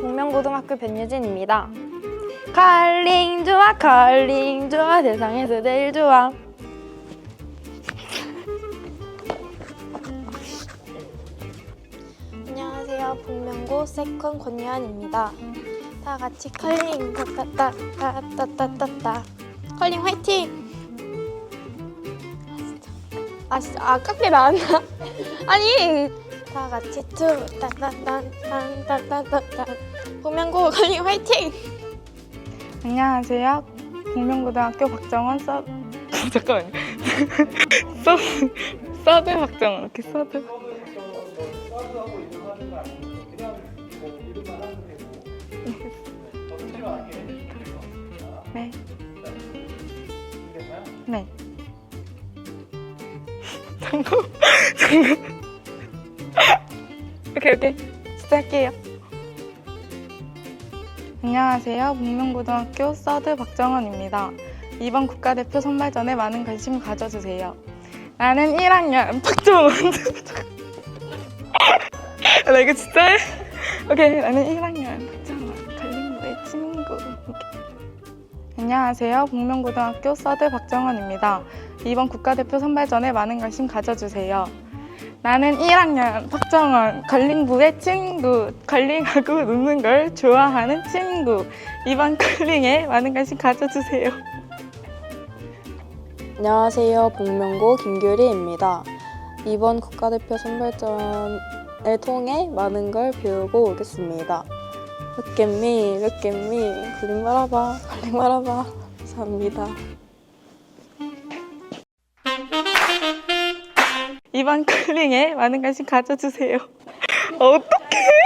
북명고등학교 변유진입니다. 컬링 좋아 컬링 좋아 세상에서 제일 좋아 안녕하세요 북명고 세컨 권유한입니다. 다 같이 컬링 따따따따따따따 컬링 화이팅! 아 진짜 아깝게 나왔나? 아니 다 같이 투 따따따따따따따 북명고 컬링 화이팅! 안녕하세요. 국명고등학교 박정원 서 잠깐만요. 서 서드 박정원 이렇게 서드. 네. 네. 잠깐 잠깐. 오케이 오케이 시작할게요. 안녕하세요. 북명고등학교 서드 박정원입니다. 이번 국가대표 선발전에 많은 관심 가져주세요. 나는 1학년 박정원. 나 이거 진짜 해? 오케이, 나는 1학년 박정원. 갈림구의 친구. 안녕하세요. 북명고등학교 서드 박정원입니다. 이번 국가대표 선발전에 많은 관심 가져주세요. 나는 1학년 박정원 걸링부의 친구 걸링하고 노는 걸 좋아하는 친구 이번 걸링에 많은 관심 가져주세요 안녕하세요. 복명고 김규리입니다. 이번 국가대표 선발전을 통해 많은 걸 배우고 오겠습니다. Look at me, look at me. 걸링 말아봐, 걸링 말아봐. 감사합니다. 이번 걸링에 많은 관심 가져주세요. 어떡해